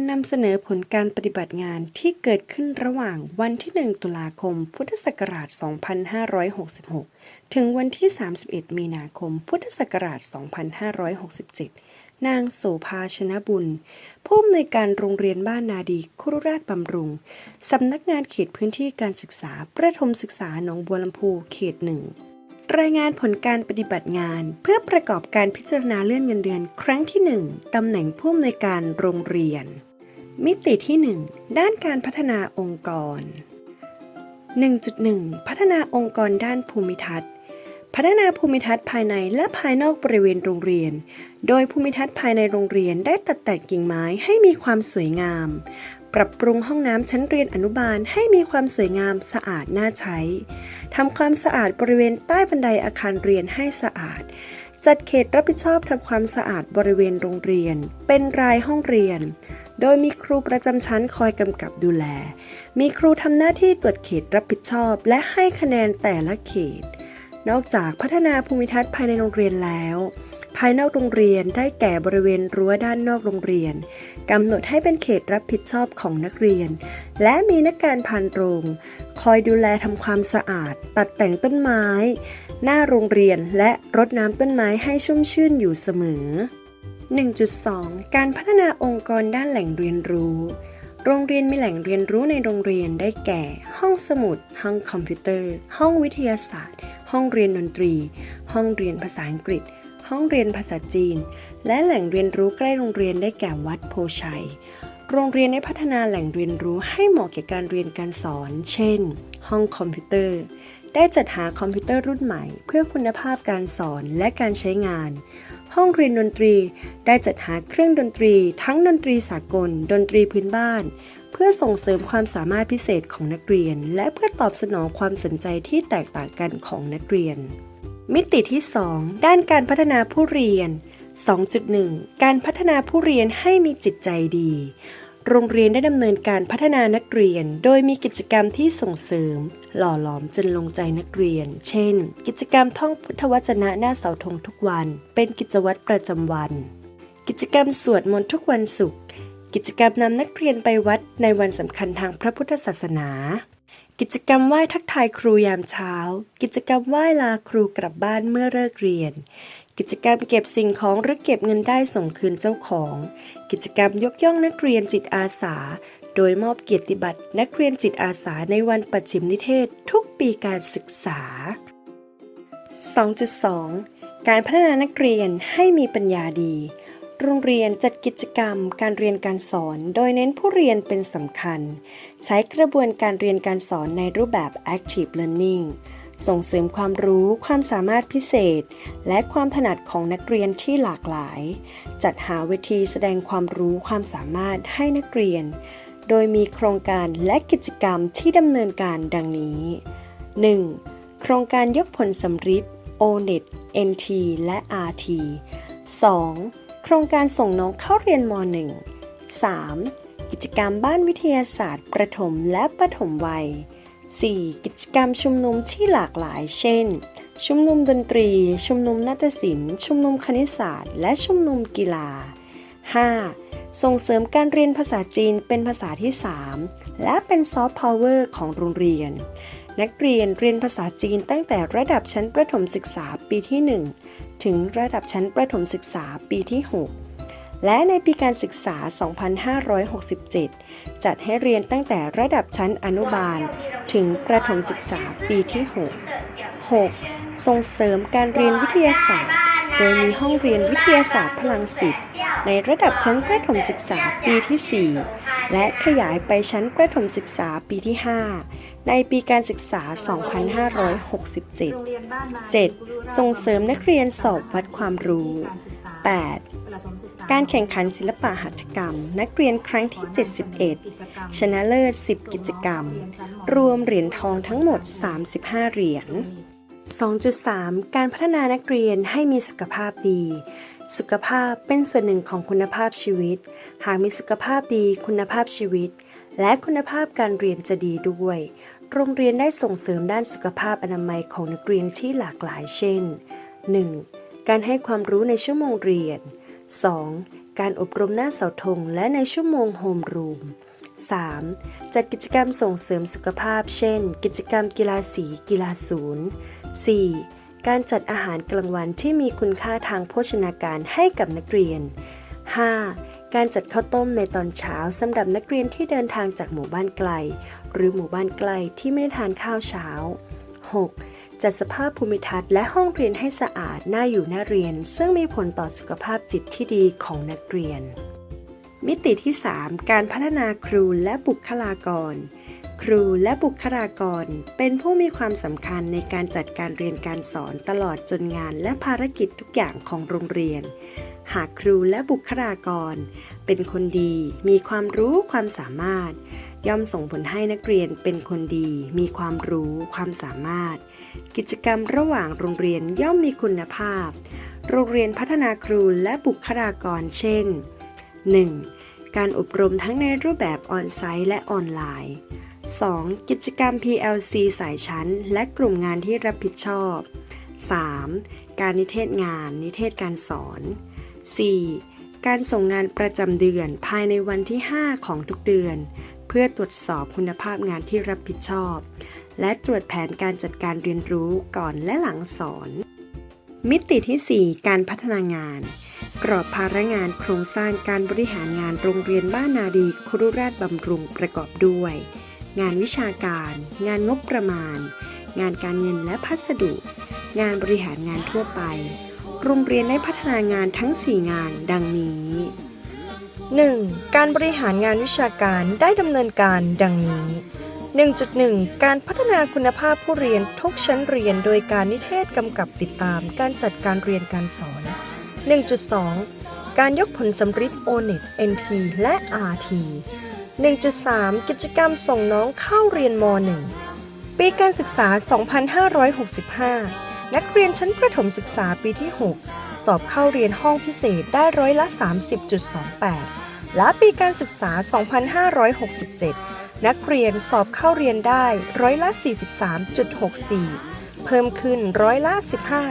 การนำเสนอผลการปฏิบัติงานที่เกิดขึ้นระหว่างวันที่ 1 ตุลาคม พุทธศักราช 2566 ถึงวันที่ 31 มีนาคม พุทธศักราช 2567 นางโสภาชนะบุญ ผู้อำนวยการโรงเรียนบ้านนาดีครุราชบำรุง สำนักงานเขตพื้นที่การศึกษา ประถมศึกษาหนองบัวลำพู เขตหนึ่งรายงานผลการปฏิบัติงาน เพื่อประกอบการพิจารณาเลื่อนเงินเดือน ครั้งที่ 1 ตำแหน่งผู้อำนวยการโรงเรียน มิติที่ 1 ด้านการพัฒนาองค์กร 1.1 พัฒนาองค์กรด้านภูมิทัศน์ พัฒนาภูมิทัศน์ภายในและภายนอกบริเวณโรงเรียน โดยภูมิทัศน์ภายในโรงเรียนได้ตัดแต่งกิ่งไม้ให้มีความสวยงาม ปรับปรุงห้องน้ำชั้นเรียนอนุบาลให้มีความสวยงามสะอาดน่าใช้ทำความสะอาดบริเวณใต้บันไดอาคารเรียนให้สะอาด จัดเขตรับผิดชอบทำความสะอาดบริเวณโรงเรียน เป็นรายห้องเรียน โดยมีครูประจำชั้นคอยกำกับดูแล มีครูทำหน้าที่ตรวจเขตรับผิดชอบ และให้คะแนนแต่ละเขต นอกจากพัฒนาภูมิทัศน์ภายในโรงเรียนแล้ว ภายนอกโรงเรียนได้แก่บริเวณรั้วด้านนอกโรงเรียนกำหนดให้เป็นเขตรับผิดชอบของนักเรียน และมีนักการพานโรง คอยดูแลทำความสะอาด ตัดแต่งต้นไม้ หน้าโรงเรียนและรดน้ำต้นไม้ให้ชุ่มชื่นอยู่เสมอ 1.2 การพัฒนาองค์กรด้านแหล่งเรียนรู้ โรงเรียนมีแหล่งเรียนรู้ในโรงเรียนได้แก่ ห้องสมุด ห้องคอมพิวเตอร์ ห้องวิทยาศาสตร์ ห้องเรียนดนตรี ห้องเรียนภาษาอังกฤษ ห้องเรียนภาษาจีน และแหล่งเรียนรู้ใกล้โรงเรียนได้แก่วัดโพชัย โรงเรียนได้พัฒนาแหล่งเรียนรู้ให้เหมาะแก่การเรียนการสอน เช่น ห้องคอมพิวเตอร์ ได้จัดหาคอมพิวเตอร์รุ่นใหม่ เพื่อคุณภาพการสอนและการใช้งาน ห้องเรียนดนตรี ได้จัดหาเครื่องดนตรี ทั้งดนตรีสากล ดนตรีพื้นบ้าน เพื่อส่งเสริมความสามารถพิเศษของนักเรียน และเพื่อตอบสนองความสนใจที่แตกต่างกันของนักเรียน มิติที่ 2 ด้านการพัฒนาผู้เรียน 2.1 การพัฒนาผู้เรียนให้มีจิตใจดี โรงเรียนได้ดำเนินการพัฒนานักเรียน โดยมีกิจกรรมที่ส่งเสริม หล่อหลอมจนลงใจนักเรียน เช่น กิจกรรมท่องพุทธวจนะหน้าเสาธงทุกวัน เป็นกิจวัตรประจำวัน กิจกรรมสวดมนต์ทุกวันศุกร์ กิจกรรมนำนักเรียนไปวัดในวันสำคัญทางพระพุทธศาสนา กิจกรรมไหว้ทักทายครูยามเช้า กิจกรรมไหว้ลาครูกลับบ้านเมื่อเลิกเรียน กิจกรรมเก็บสิ่งของหรือเก็บเงินได้ส่งคืนเจ้าของ กิจกรรมยกย่องนักเรียนจิตอาสา โดยมอบเกียรติบัตรนักเรียนจิตอาสาในวันปัจฉิมนิเทศทุกปีการศึกษา 2.2 การพัฒนานักเรียนให้มีปัญญาดี โรงเรียนจัดกิจกรรม การเรียนการสอน โดยเน้นผู้เรียนเป็นสำคัญ ใช้กระบวนการเรียนการสอนในรูปแบบ active learning ส่งเสริมความรู้ความสามารถพิเศษ และความถนัดของนักเรียนที่หลากหลาย จัดหาเวทีแสดงความรู้ความสามารถให้นักเรียน โดยมีโครงการและกิจกรรมที่ดำเนินการดังนี้ 1. โครงการยกผลสำริด ONET NT และ RT 2. โครงการส่งน้องเข้าเรียนม .1 3. กิจกรรมบ้านวิทยาศาสตร์ ประถมและประถมวัย 4. กิจกรรมชุมนุมที่หลากหลาย เช่น ชุมนุมดนตรี ชุมนุมนาฏศิลป์ ชุมนุมคณิตศาสตร์ และชุมนุมกีฬา 5. ส่งเสริมการเรียนภาษาจีนเป็นภาษาที่ 3 และเป็นซอฟต์พาวเวอร์ของโรงเรียน นักเรียนเรียนภาษาจีนตั้งแต่ระดับชั้นประถมศึกษาปีที่ 1 ถึงระดับชั้นประถมศึกษาปีที่ 6และในปีการศึกษา 2567 จัดให้เรียนตั้งแต่ระดับชั้นอนุบาล ถึงประถมศึกษาปีที่ 6 6. ส่งเสริมการเรียนวิทยาศาสตร์ โดยมีห้องเรียนวิทยาศาสตร์พลังสิทธิ์ในระดับชั้นประถมศึกษาปีที่ 4 และขยายไปชั้นประถมศึกษาปีที่ 5 ในปีการศึกษา 2567 7. ส่งเสริมนักเรียนสอบวัดความรู้ 8. การแข่งขันศิลปะหัตถกรรม นักเรียนครั้งที่ 71 ชนะเลิศ 10 กิจกรรม รวมเหรียญทองทั้งหมด 35 เหรียญ 2.3 การพัฒนานักเรียนให้มีสุขภาพดี สุขภาพเป็นส่วนหนึ่งของคุณภาพชีวิต หากมีสุขภาพดีคุณภาพชีวิต และคุณภาพการเรียนจะดีด้วย โรงเรียนได้ส่งเสริมด้านสุขภาพอนามัยของนักเรียนที่หลากหลายเช่น 1. การให้ความรู้ในชั่วโมงเรียน 2. การอบรมหน้าเสาธงและในชั่วโมงโฮมรูม 3. จัดกิจกรรมส่งเสริมสุขภาพ เช่น กิจกรรมกีฬาสีกีฬาศูนย์ 4. การจัดอาหารกลางวันที่มีคุณค่าทางโภชนาการให้กับนักเรียน 5. การจัดข้าวต้มในตอนเช้าสำหรับนักเรียนที่เดินทางจากหมู่บ้านไกล หรือหมู่บ้านไกลที่ไม่ได้ทานข้าวเช้า 6. จัดสภาพภูมิทัศน์และห้องเรียนให้สะอาดน่าอยู่น่าเรียน ซึ่งมีผลต่อสุขภาพจิตที่ดีของนักเรียน มิติที่ 3 การพัฒนาครูและบุคลากร ครูและบุคลากร เป็นผู้มีความสำคัญในการจัดการเรียนการสอนตลอดจนงานและภารกิจทุกอย่างของโรงเรียน หากครูและบุคลากร เป็นคนดี มีความรู้ความสามารถ ย่อมส่งผลให้นักเรียนเป็นคนดี มีความรู้ความสามารถ กิจกรรมระหว่างโรงเรียนย่อมมีคุณภาพ โรงเรียนพัฒนาครูและบุคลากร เช่น 1. การอบรมทั้งในรูปแบบออนไซต์และออนไลน์ 2. กิจกรรม PLC สายชั้น และกลุ่มงานที่รับผิดชอบ 3. การนิเทศงาน นิเทศการสอน 4. การส่งงานประจำเดือนภายในวันที่ 5 ของทุกเดือน เพื่อตรวจสอบคุณภาพงานที่รับผิดชอบ และตรวจแผนการจัดการเรียนรู้ก่อนและหลังสอน มิติที่ 4 การพัฒนางาน กรอบภาระงานโครงสร้างการบริหารงานโรงเรียนบ้านนาดีครุราชบำรุงประกอบด้วย งานวิชาการ งานงบประมาณ งานการเงินและพัสดุ งานบริหารงานทั่วไป โรงเรียนได้พัฒนางานทั้ง 4 งานดังนี้ 1. การบริหารงานวิชาการได้ดำเนินการดังนี้ 1.1 การพัฒนาคุณภาพผู้เรียนทุกชั้นเรียนโดยการนิเทศกำกับติดตามการจัดการเรียนการสอน 1.2 การยกผลสำริด ONET NT และ RT 1.3 กิจกรรมส่งน้องเข้าเรียนม .1 ปีการศึกษา 2565 นักเรียนชั้นประถมศึกษาปีที่ 6 สอบเข้าเรียนห้องพิเศษได้ร้อยละ 30.28 และปีการศึกษา 2567 นักเรียนสอบเข้าเรียนได้ร้อยละ 43.64 เพิ่มขึ้นร้อยละ 15.34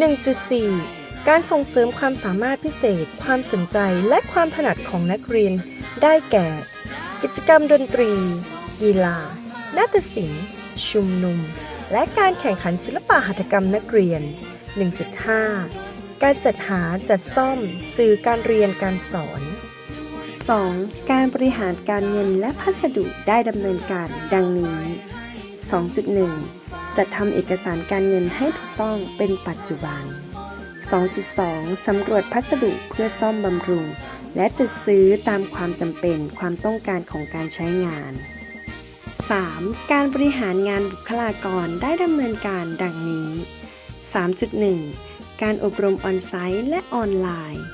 1.4 การส่งเสริมความสามารถพิเศษ ความสนใจและความถนัดของนักเรียน ได้แก่ กิจกรรมดนตรี กีฬา นาฏศิลป์ ชุมนุม และการแข่งขันศิลปะหัตถกรรมนักเรียน 1.5 การจัดหาจัดซ่อม สื่อการเรียนการสอน 2. การบริหารการเงินและพัสดุได้ดำเนินการดังนี้ 2.1 จัดทำเอกสารการเงินให้ถูกต้องเป็นปัจจุบัน 2.2 สำรวจพัสดุเพื่อซ่อมบำรุง และจัดซื้อตามความจำเป็นความต้องการของการใช้งาน 3. การบริหารงานบุคลากรได้ดำเนินการดังนี้ 3.1 การอบรมออนไซต์และออนไลน์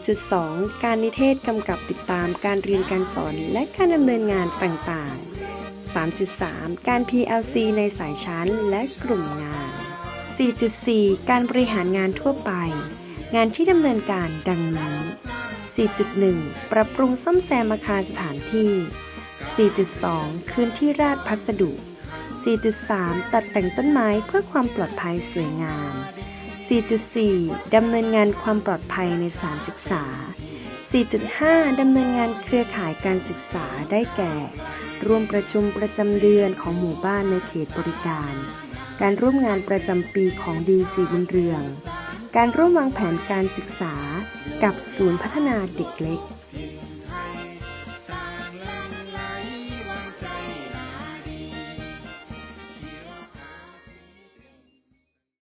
3.2 การนิเทศกำกับติดตามการเรียนการสอนและการดำเนินงานต่างๆ 3.3 การ PLC ในสายชั้นและกลุ่มงาน 4.4 การบริหารงานทั่วไป งานที่ดำเนินการดังนี้ 4.1 ปรับปรุงซ่อมแซมอาคารสถานที่ 4.2 คืนที่ราดพัสดุ 4.3 ตัดแต่งต้นไม้เพื่อความปลอดภัยสวยงาม 4.4 ดำเนินงานความปลอดภัยในสถานศึกษา 4.5 ดำเนินงานเครือข่ายการศึกษาได้แก่ ร่วมประชุมประจำเดือนของหมู่บ้านในเขตบริการ การร่วมงานประจำปีของดีสีบุญเรือง การร่วมวางแผนการศึกษากับศูนย์พัฒนาเด็กเล็ก